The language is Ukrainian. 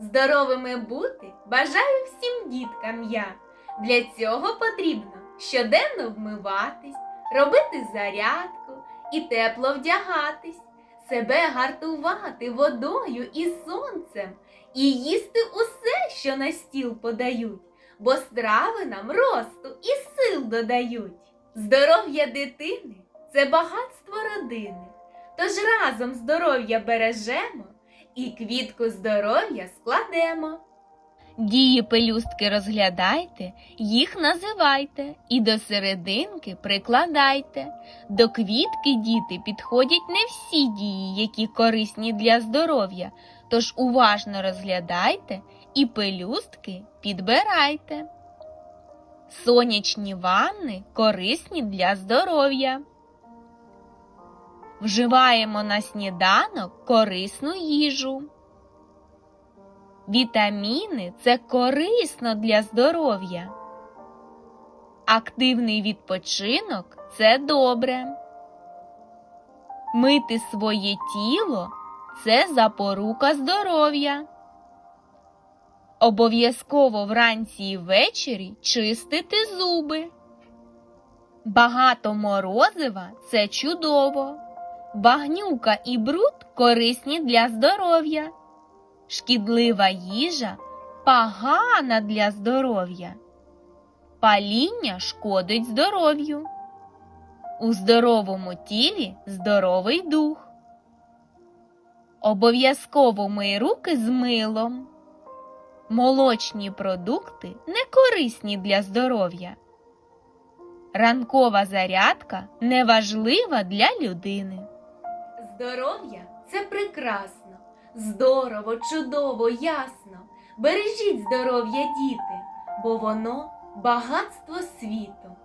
Здоровими бути бажаю всім діткам я. Для цього потрібно щоденно вмиватись, робити зарядку і тепло вдягатись, себе гартувати водою і сонцем, і їсти усе, що на стіл подають, бо страви нам росту і сил додають. Здоров'я дитини це багатство родини. Тож разом здоров'я бережемо і квітку здоров'я складемо. Дії пелюстки розглядайте, їх називайте і до серединки прикладайте. До квітки діти підходять не всі дії, які корисні для здоров'я, тож уважно розглядайте і пелюстки підбирайте. Сонячні ванни корисні для здоров'я. Вживаємо на сніданок корисну їжу. Вітаміни це корисно для здоров'я. Активний відпочинок це добре. Мити своє тіло це запорука здоров'я. Обов'язково вранці і ввечері чистити зуби. Багато морозива це чудово. Багнюка і бруд корисні для здоров'я. Шкідлива їжа погана для здоров'я. Паління шкодить здоров'ю. У здоровому тілі здоровий дух. Обов'язково мий руки з милом. Молочні продукти не корисні для здоров'я. Ранкова зарядка неважлива для людини. Здоров'я це прекрасно, здорово, чудово, ясно. Бережіть здоров'я, діти, бо воно багатство світу.